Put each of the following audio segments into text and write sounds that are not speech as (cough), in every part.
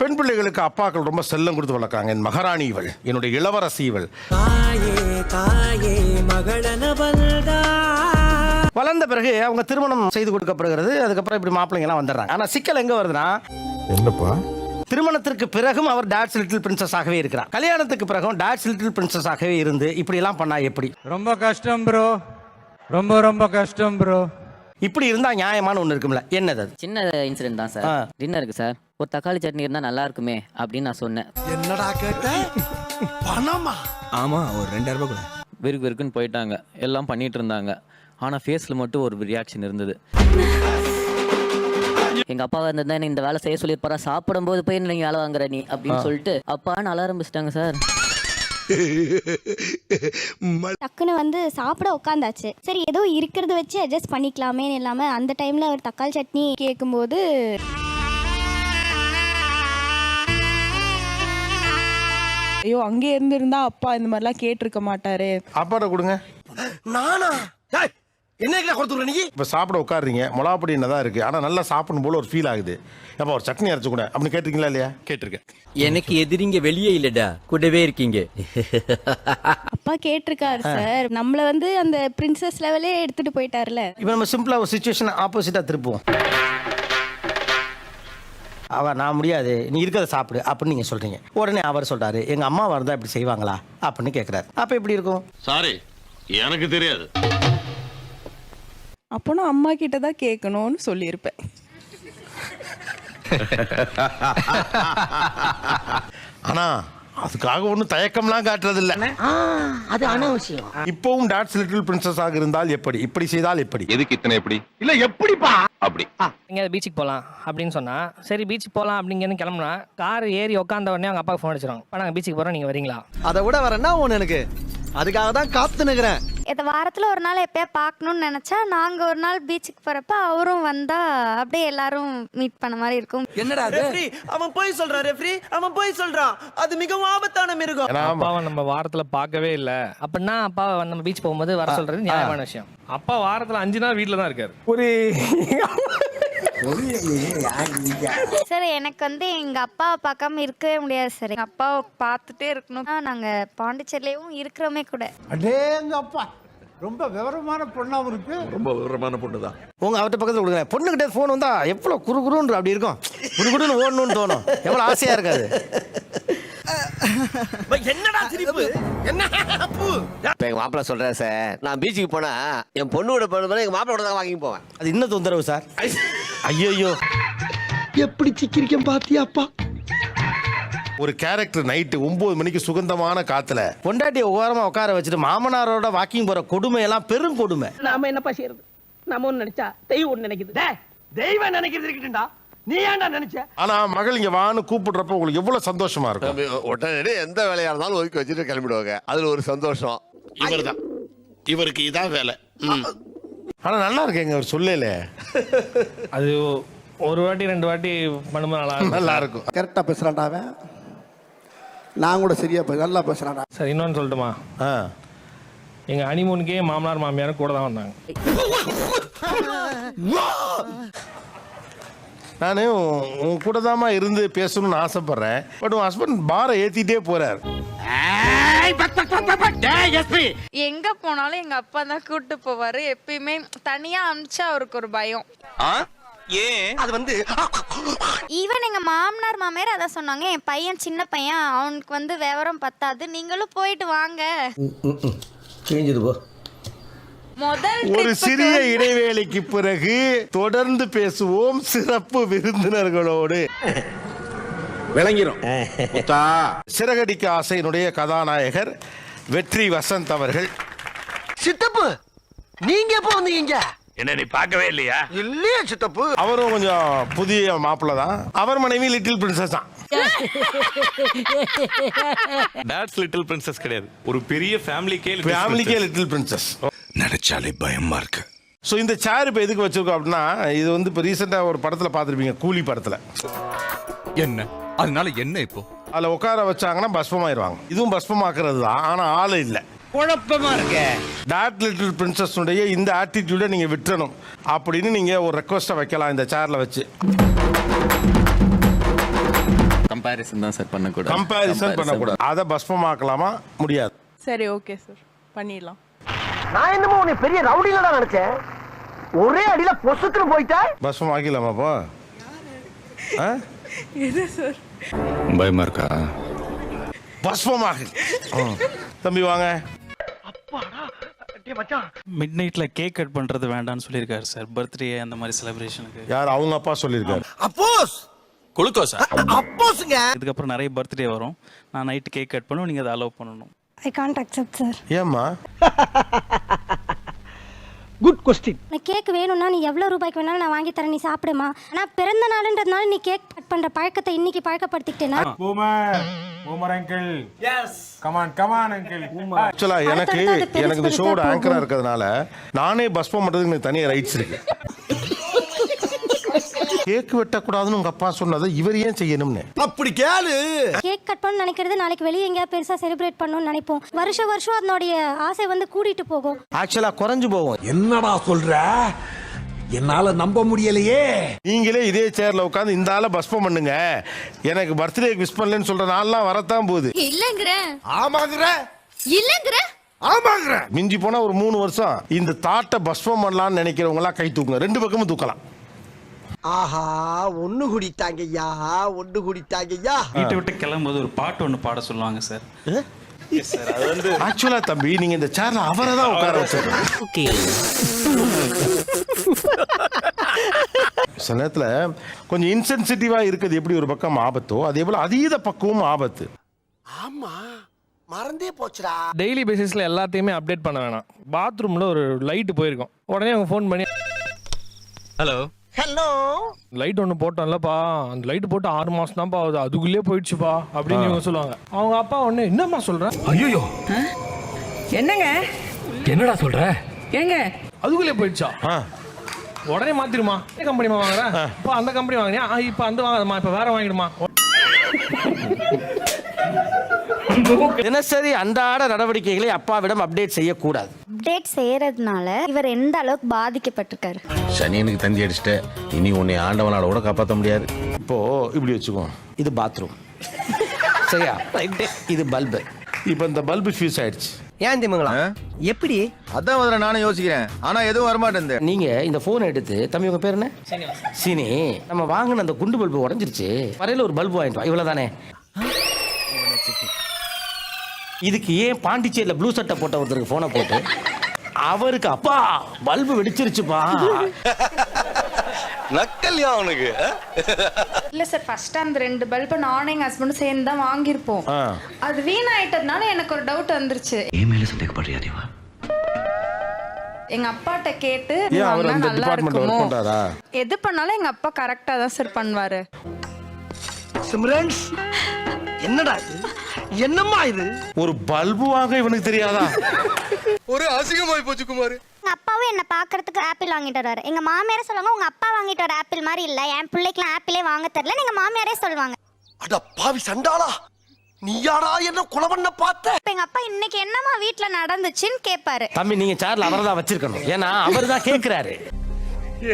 பெண் பிள்ளைகளுக்கு அப்பாக்கள் ரொம்ப செல்லம் கொடுத்து வளர்க்காங்க என் மகாராணி இவள் என்னுடைய இளவரசி இவள். தாயே தாயே மகளன வந்தா வளர்ந்த பிறகு அவங்க திருமணம் செய்து கொடுக்கப்படுகிறது. அதுக்கப்புறம் இப்படி மாப்பிள்ளைங்க எல்லாம் வந்துடுறாங்க. ஆனா சிக்கல் எங்க வருதுன்னா என்னப்பா? திருமணத்திற்கு பிறகும் அவர் டாட்ஸ் லிட்டில் பிரின்சஸ் ஆகவே இருக்கிறார். கல்யாணத்துக்கு பிறகும் டாட்ஸ் லிட்டில் பிரின்சஸ் ஆகவே இருந்து இப்படி எல்லாம் பண்ணா எப்படி? ரொம்ப கஷ்டம் ப்ரோ ரொம்ப ரொம்ப கஷ்டம் ப்ரோ இப்படி இருந்தா நியாயமான ஒண்ணு இருக்கும்ல. என்னது அது? சின்ன இன்சிடென்ட் தான் சார். டின்னருக்கு சார் ஒரு தக்காளி சட்னி இருந்தா நல்லா இருக்குமே அப்படின்னு நான் சொன்னேன். என்னடா கேட்ட? பணமா? ஆமா ஒரு ரெண்டாயிரம் ரூபாய் கூட. விருக்கு விருக்குன்னு போயிட்டாங்க. எல்லாம் பண்ணிட்டு இருந்தாங்க. ஆனா ஃபேஸ்ல மட்டும் ஒரு ரியாக்ஷன் இருந்தது. எங்க அப்பா வந்திருந்தா என்ன இந்த வேலை செய்ய சொல்லியிருப்பாரா? சாப்பிடும் போது போய் நீங்க வேலை வாங்குற நீ அப்படின்னு சொல்லிட்டு அப்பான்னு அழ ஆரம்பிச்சிட்டாங்க சார். (laughs) டக்குன்னு வந்து சாப்பிட உட்காந்தாச்சு. சரி ஏதோ இருக்கிறத வச்சு அட்ஜஸ்ட் பண்ணிக்கலாமேன்னு இல்லாம அந்த டைம்ல ஒரு தக்காளி சட்னி கேட்கும்போது ஐயோ அங்கே இருந்திருந்தா அப்பா இந்த மாதிரிலாம் கேட்டிருக்க மாட்டாரு. அப்பாட்ட கொடுங்க. நானா? டேய், என்ன கிலோ கொடுத்துற நீ? இப்போ சாப்பிட உட்காடுறீங்க மிளகாப்பொடி என்னதான் இருக்கு ஆனா நல்லா சாப்பிடும் போல ஒரு ஃபீல் ஆகுது. அப்போ ஒரு சட்னி அரைச்சு கூட அப்படின்னு கேட்டிருக்கீங்களா இல்லையா? கேட்டிருக்கேன். எனக்கு எதிரிங்க வெளியே இல்லடா கூடவே இருக்கீங்க. அப்பா கேட்டிருக்காரு சார். நம்மள வந்து அந்த பிரின்சஸ் லெவலே எடுத்துட்டு போயிட்டாருல இப்போ நம்ம சிம்பிளா ஒரு சுச்சுவேஷன் ஆப்போசிட்டா திருப்புவோம். அவ நான் முடியாது நீ இருக்கிறத சாப்பிடு அப்படின்னு நீங்க சொல்றீங்க. உடனே அவர் சொல்றாரு எங்க அம்மா வரதா இப்படி செய்வாங்களா? அப்படின்னு கேக்குறாரு. அப்ப எப்படி இருக்கும்? சாரி எனக்கு தெரியாது. அப்போ நான் அம்மா கிட்ட தான் கேட்கணும்னு சொல்லியிருப்பேன். ஆனா அதுக்காக ஒன்றும் தயக்கம்லாம் காட்டுறது இல்ல அது அனாவசியம் இப்பவும் டாட்ஸ் லிட்டில் பிரின்சஸ் ஆக இருந்தால் எப்படி? இப்படி செய்தால் எப்படி? எதுக்கு இத்தனை எப்படி இல்ல எப்படிப்பா? அப்படி. எங்கேயாவது பீச்சுக்கு போகலாம் அப்படின்னு சொன்னா சரி பீச்சுக்கு போகலாம் அப்படிங்கன்னு கிளம்புனா கார் ஏறி உட்காந்த உடனே அவங்க அப்பாவுக்கு ஃபோன் அடிச்சிடும் இப்போ நாங்கள் பீச்சுக்கு போகிறோம் நீங்கள் வரீங்களா? அதை விட வரேன்னா ஒண்ணு எனக்கு? அதுக்காக தான் காத்து நிக்கிறேன். இதை வாரத்துல ஒரு நாள் எப்பயா பார்க்கணும்னு நினைச்சா நாங்க ஒரு நாள் பீச்சுக்கு போறப்ப அவரும் வந்தா அப்படியே எல்லாரும் மீட் பண்ண மாதிரி இருக்கும். என்னடா ரெஃப்ரி அவன் போய் சொல்றான் ரெஃப்ரி அவன் போய் சொல்றான் அது மிகவும் ஆபத்தான மிருகம். ஏன்னா அப்பாவை நம்ம வாரத்தில் பார்க்கவே இல்லை. அப்படின்னா அப்பாவை வந்து நம்ம பீச் போகும்போது வர சொல்றது நியாயமான விஷயம். அப்பா வாரத்தில் அஞ்சு நாள் வீட்டில் தான் இருக்காரு. ஒரு சார் எனக்கு வந்து எங்க அப்பாவை பார்க்காம இருக்கவே முடியாது சார். எங்க அப்பாவை பார்த்துட்டே இருக்கணும். நாங்க பாண்டிச்சேரியிலயும் இருக்கிறோமே கூட. அடேங்கப்பா ரொம்ப விவரமான பொண்ணாவும் இருக்கு ரொம்ப விவரமான பொண்ணு தான் உங்க அவர்கிட்ட பக்கத்துல கொடுங்க பொண்ணுகிட்ட ஃபோன் வந்தா எவ்வளவு குறு குறுன்னு அப்படி இருக்கும். குடு குடுன்னு ஓடணும்னு தோணும். எவ்வளவு ஆசையா இருக்காது. என்னடா சிரிப்பு என்ன அப்பு? இப்ப எங்க மாப்பிள்ள சொல்றேன் சார் நான் பீச்சுக்கு போனா என் பொண்ணு கூட போன எங்க மாப்பிள்ள கூட தான் வாங்கி போவேன். அது இன்னும் தொந்தரவு சார்? ஐயோ எப்படி சிக்கிரிக்கம் பாத்தியாப்பா ஒரு கேரக்டர் நைட்டு ஒன்பது மணிக்கு சுகந்தமான காத்துல. பொண்டாட்டியை ஓரமா உட்கார வச்சுட்டு மாமனாரோட வாக்கிங் போற கொடுமையெல்லாம் பெரும் கொடுமை. நாம என்னப்பா செய்யறது? நம்ம ஒன்று நினைச்சா தெய்வம் ஒன்று நினைக்குது. தெய்வம் நினைக்கிறது இருக்கட்டும்டா. நீ ஏன்டா நினைச்ச? ஆனா மகள் இங்க வான்னு கூப்பிடுறப்ப உங்களுக்கு எவ்வளவு சந்தோஷமா இருக்கும்? உடனே எந்த வேலையா இருந்தாலும் ஒதுக்கி வச்சுட்டு கிளம்பிடுவாங்க. அதுல ஒரு சந்தோஷம். இவர்தான். இவருக்கு இதான் வேலை. ஆனா நல்லா இருக்கேங்க அவர் சொல்லல. அது ஒரு வாட்டி ரெண்டு வாட்டி பண்ணும்போது நல்லா இருக்கும். நல்லா இருக்கும். கரெக்டா பேசுறான்டா அவன். நான் கூட சரியா நல்லா பேசுறான்டா. சரி இன்னொன்று சொல்லட்டுமா? ஆ. எங்கள் ஹனிமூனுக்கே மாமனார் மாமியாரும் கூட தான் வந்தாங்க. நானு உன் கூட தாம்மா இருந்து பேசணும்னு ஆசைப்படுறேன். பட் உன் ஹஸ்பண்ட் பாரை ஏத்திட்டே போறார். எங்க போனாலும் எங்க அப்பா தான் கூட்டு போவாரு. எப்பயுமே தனியா அனுப்பிச்சா அவருக்கு ஒரு பயம். அது வந்து ஈவன் எங்க மாமனார் மாமியார் அதான் சொன்னாங்க. என் பையன் சின்ன பையன். அவனுக்கு வந்து விவரம் பத்தாது. நீங்களும் போயிட்டு வாங்க. ஒரு சிறிய க்கு இடைவேளைக்கு பிறகு தொடர்ந்து பேசுவோம் சிறப்பு விருந்தினர்களோடு. விளங்கிரும். சிறகடிக்க ஆசையினுடைய கதாநாயகர் வெற்றி வசந்த் அவர்கள். சித்தப்பு நீங்க எப்போ வந்தீங்க? என்ன நீ பார்க்கவே இல்லையா? இல்லையே சித்தப்பு. அவரும் கொஞ்சம் புதிய மாப்பிள்ளை தான். அவர் மனைவி லிட்டில் பிரின்சஸ் தான். டாட்ஸ் லிட்டில் பிரின்சஸ் கிடையாது. ஒரு பெரிய ஃபேமிலிக்கே ஃபேமிலிக்கே லிட்டில் பிரின்சஸ் நினைச்சாலே பயமா இருக்கு. ஸோ இந்த சேர் இப்போ எதுக்கு வச்சிருக்கோம் அப்படின்னா இது வந்து இப்போ ரீசெண்டாக ஒரு படத்தில் பார்த்துருப்பீங்க கூலி படத்தில். என்ன? அதனால என்ன இப்போ? அதில் உட்கார வச்சாங்கன்னா பஸ்பமாயிருவாங்க இதுவும் பஸ்பமாக்குறது தான் ஆனால் ஆள் இல்லை. குழப்பமா இருக்க. டாட் லிட்டில் பிரின்சஸ்னுடைய இந்த ஆட்டிடியூடை நீங்கள் விட்டுறணும். அப்படின்னு நீங்கள் ஒரு ரெக்வஸ்ட்டை வைக்கலாம் இந்த சேரில் வச்சு. கம்பேரிசன் தான் சார் பண்ணக்கூடாது. கம்பேரிசன் பண்ணக்கூடாது. அதை பஸ்பமாக்கலாமா முடியாது. சரி ஓகே சார் பண்ணிடலாம். நான் என்னமோ உன்னை பெரிய ரவுடில தான் நினைச்சேன். ஒரே அடியில பொசுக்குன்னு போயிட்டா? பஸ்பமாக்கலாமாப்பா ஆ? எது சார்? பயமா இருக்கா? பஸ்பமாக ம். தம்பி வாங்க. மிட் நைட்ல கேக் கட் பண்றது வேண்டாம்னு சொல்லியிருக்காரு சார். பர்த்டே அந்த மாதிரி செலிப்ரேஷனுக்கு யார்? அவங்க அப்பா சொல்லியிருக்காரு. அப்போஸ். குளுக்கோஸா அப்போஸ்ங்க. இதுக்கப்புறம் நிறைய பர்த்டே வரும். நான் நைட்டு கேக் கட் பண்ணுவோம் நீங்க அதை அலோவ் பண்ணணும். ஐ கான்ட் அக்செப்ட் சார் ஏம்மா? (laughs) குட் கொஸ்டின் கேக் வேணும்னா நீ எவ்வளோ ரூபாய்க்கு வேணாலும் நான் வாங்கி தரேன் நீ சாப்பிடுமா? ஆனால் பிறந்த நாளுன்றதுனால நீ கேக் கட் பண்ணுற பழக்கத்தை இன்னைக்கு பழக்கப்படுத்திக்கிட்டேன்னா ஆக்சுவலா எனக்கு அடுத்தடுத்து எனக்கு இந்த ஷோட ஆங்கரா. இருக்கிறதுனால நானே பஸ்பம் பண்றதுக்கு எனக்கு தனியாக ரைட்ஸ் இருக்கு. (laughs) கேக் வெட்டக்கூடாதுன்னு உங்க அப்பா சொன்னதை இவர் ஏன் செய்யணும்னு? அப்படி கேளு. கேக் கட் பண்ண நினைக்கிறது நாளைக்கு வெளியே எங்கேயா பெருசாக செலிப்ரேட் பண்ணணும்னு நினைப்போம். வருஷம் வருஷம் அதனுடைய ஆசை வந்து கூட்டிட்டு போகும். ஆக்சுவலா குறைஞ்சு போகும். என்னடா சொல்ற? என்னால நம்ப முடியலையே. நீங்களே இதே சேர்ல உட்காந்து இந்த ஆளை பஸ்பம் பண்ணுங்க. எனக்கு பர்த்டே விஷ் பண்ணலன்னு சொல்ற நாள்லாம் வரத்தான் போகுது. இல்லைங்கிற. ஆமாங்கிற. இல்லைங்கிற. ஆமாங்கிற. மிஞ்சி போனா ஒரு மூணு வருஷம். இந்த தாட்டை பஸ்பம் பண்ணலாம்னு நினைக்கிறவங்க எல்லாம் கை தூக்குங்க. ரெண்டு பக்கமும் தூக்கலாம். ஆஹா ஒண்ணு குடித்தாங்கய்யா ஒண்ணு குடித்தாங்கய்யா. வீட்டை விட்டு கிளம்பும்போது ஒரு பாட்டு ஒன்று பாட சொல்லுவாங்க சார். சார் அது வந்து ஆக்சுவலா தம்பி நீங்க இந்த சேர்ல அவரை தான் உட்கார வச்சிருக்கீங்க. சில நேரத்துல கொஞ்சம் இன்சென்சிட்டிவா இருக்குது எப்படி ஒரு பக்கம் ஆபத்தோ அதே போல அதீத பக்கமும் ஆபத்து. ஆமா மறந்தே போச்சுடா. டெய்லி பேசிஸில் எல்லாத்தையுமே அப்டேட் பண்ண வேணாம். பாத்ரூமில் ஒரு லைட்டு போயிருக்கும். உடனே அவங்க ஃபோன் பண்ணி ஹலோ ஹலோ லைட் ஒன்று போட்டோம்லப்பா அந்த லைட் போட்டு ஆறு மாதம் தான்ப்பா ஆகுது. அதுக்குள்ளேயே போயிடுச்சுப்பா அப்படின்னு இவங்க சொல்லுவாங்க. அவங்க அப்பா உடனே என்னம்மா சொல்கிறேன் ஐயோ என்னங்க? என்னடா சொல்கிற ஏங்க? அதுக்குள்ளே போயிடுச்சா? ஆ. உடனே மாத்திருமா என்ன கம்பெனிமா வாங்குறேன் இப்போ அந்த கம்பெனி வாங்கினியா? இப்போ அந்த வாங்காதம்மா இப்போ வேற வாங்கிடுமா? (laughs) தினசரி அன்றாட நடவடிக்கைகளை அப்பாவிடம் அப்டேட் செய்யக்கூடாது. அப்டேட் செய்யறதுனால இவர் எந்த அளவுக்கு பாதிக்கப்பட்டிருக்காரு? சனியனுக்கு தந்தி அடிச்சுட்டு. இனி உன்னை ஆண்டவனால கூட காப்பாற்ற முடியாது. இப்போ இப்படி வச்சுக்கோ. இது பாத்ரூம் (laughs) சரியா? இது பல்பு இப்போ இந்த பல்பு ஃபியூஸ் ஆயிடுச்சு. ஏன் திமுங்களா? எப்படி? அதான் முதல்ல நானும் யோசிக்கிறேன். ஆனா எதுவும் வரமாட்டேன் நீங்க இந்த போன் எடுத்து தம்பி உங்க பேர் என்ன? சீனி. நம்ம வாங்கின அந்த குண்டு பல்பு உடஞ்சிருச்சு. வரையில ஒரு பல்பு வாங்கிட்டு இவ்வளவுதானே? இதுக்கு ஏன் பாண்டிச்சேரியில் ப்ளூ சட்டை போட்ட ஒருத்தருக்கு போனை போட்டு? அவருக்கு அப்பா பல்பு வெடிச்சிருச்சுப்பா. நக்கல்யா அவனுக்கு இல்ல சார் ஃபர்ஸ்ட் அந்த ரெண்டு பல்பை நானும் எங்க ஹஸ்பண்டும் சேர்ந்து தான் வாங்கியிருப்போம். ஆ. அது வீணாயிட்டதுனால எனக்கு ஒரு டவுட் வந்துருச்சு. என் மேல சந்தேகப்படுறியா தேவா எங்க அப்பாட்ட கேட்டு ஏன் அவர் வாங்கினா அந்த நல்லா டிபார்ட்மெண்ட் இருக்குமோ? எது பண்ணாலும் எங்க அப்பா கரெக்டா தான் சார் பண்ணுவாரு. சிம்ரன்ஸ் என்னடா இது? என்னம்மா இது? ஒரு பல்பு வாங்க இவனுக்கு தெரியாதா? ஒரு அசிங்கமாய் போச்சு குமார். எங்க அப்பாவும் என்ன பார்க்கறதுக்கு ஆப்பிள் வாங்கிட்டு வராரு எங்க மாமியாரே சொல்லுவாங்க உங்க அப்பா வாங்கிட்டு வர ஆப்பிள் மாதிரி இல்ல. என் பிள்ளைக்குலாம் ஆப்பிளே வாங்க தெரியல எங்க மாமியாரே சொல்லுவாங்க. அட பாவி சண்டாளா. நீயாடா என்ன கொலை பண்ண பார்த்த? இப்ப எங்க அப்பா இன்னைக்கு என்னம்மா வீட்ல நடந்துச்சுன்னு கேட்பாரு தம்பி நீங்க சேர்ல அவரை தான் வச்சிருக்கணும். ஏன்னா அவர் தான் கேட்கிறாரு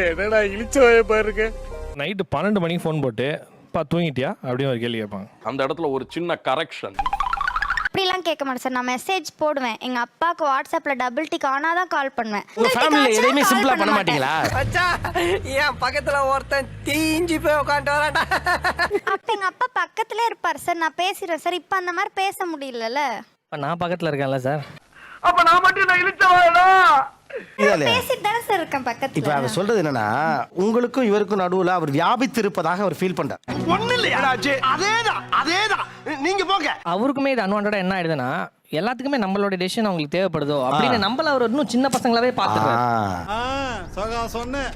என்னடா இழிச்சவாய பாருங்க. நைட்டு பன்னெண்டு மணிக்கு ஃபோன் போட்டு பா தூங்கிட்டியா? அப்படின்னு ஒரு கேள்வி கேட்பாங்க. அந்த இடத்துல ஒரு சின்ன கரெக்ஷன் அப்படிலாம் கேட்க மாட்டேன் சார். நான் மெசேஜ் போடுவேன். எங்க அப்பாவுக்கு வாட்ஸ்அப்ல டபுள் டிக் ஆனா தான் கால் பண்ணுவேன். உங்க ஆச்சுன்னா எதையுமே சிம்பிளா பண்ண. மாட்டீங்களா? அச்சா என் பக்கத்துல ஒருத்தன் தீஞ்சு போய் உட்காந்து வரான்டா. அப்ப எங்க அப்பா பக்கத்துல இருப்பார் சார். நான் பேசிடுறேன் சார். இப்ப அந்த மாதிரி பேச முடியலல்ல. இப்போ நான் பக்கத்தில் இருக்கேன்ல சார். அப்ப நான் மட்டும் நான் இழிச்சவாயடா இதாலே இப்ப அவர் சொல்றது என்னன்னா உங்களுக்கும் இவருக்கும் நடுவுல அவர் வியாபித்து இருப்பதாக அவர் ஃபீல் பண்றார். ஒண்ணு இல்லையா? அதேதான் அதேதான். நீங்க போங்க. அவருக்குமே இது அன்வான்டா என்ன ஆயிடுதுன்னா எல்லாத்துக்குமே நம்மளோட டெசிஷன் அவங்களுக்கு தேவைப்படுதோ அப்படின்னு நம்மள அவர் இன்னும் சின்ன பசங்களாவே பார்த்துருக்காரு சொன்னேன்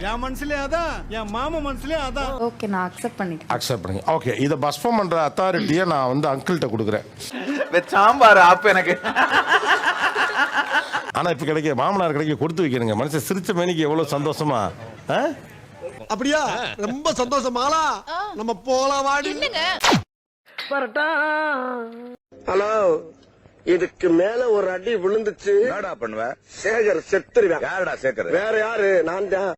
என் மனசுலயே அதான் என் மாமா மனசுலயே அதான். ஓகே நான் அக்செப்ட் பண்ணிக்கிறேன். அக்செப்ட் பண்ணுங்க ஓகே இதை பஸ்பம் பண்ற அத்தாரிட்டியை நான் வந்து அங்கிள்கிட்ட கொடுக்குறேன். சாம்பார் ஆப் எனக்கு. ஆனா இப்ப கிடைக்க மாமனார் கிடைக்க கொடுத்து வைக்கணுங்க. மனுஷன் சிரிச்ச மேனிக்கு எவ்வளவு சந்தோஷமா? ஆ? அப்படியா? ரொம்ப சந்தோஷமாலா நம்ம போலாம் வாடி. ஹலோ இதுக்கு மேல ஒரு அடி விழுந்துச்சு. என்னடா பண்ணுவ? சேகர் செத்துருவேன். யாரடா சேர்க்கறது வேற யாரு? நான் தான்.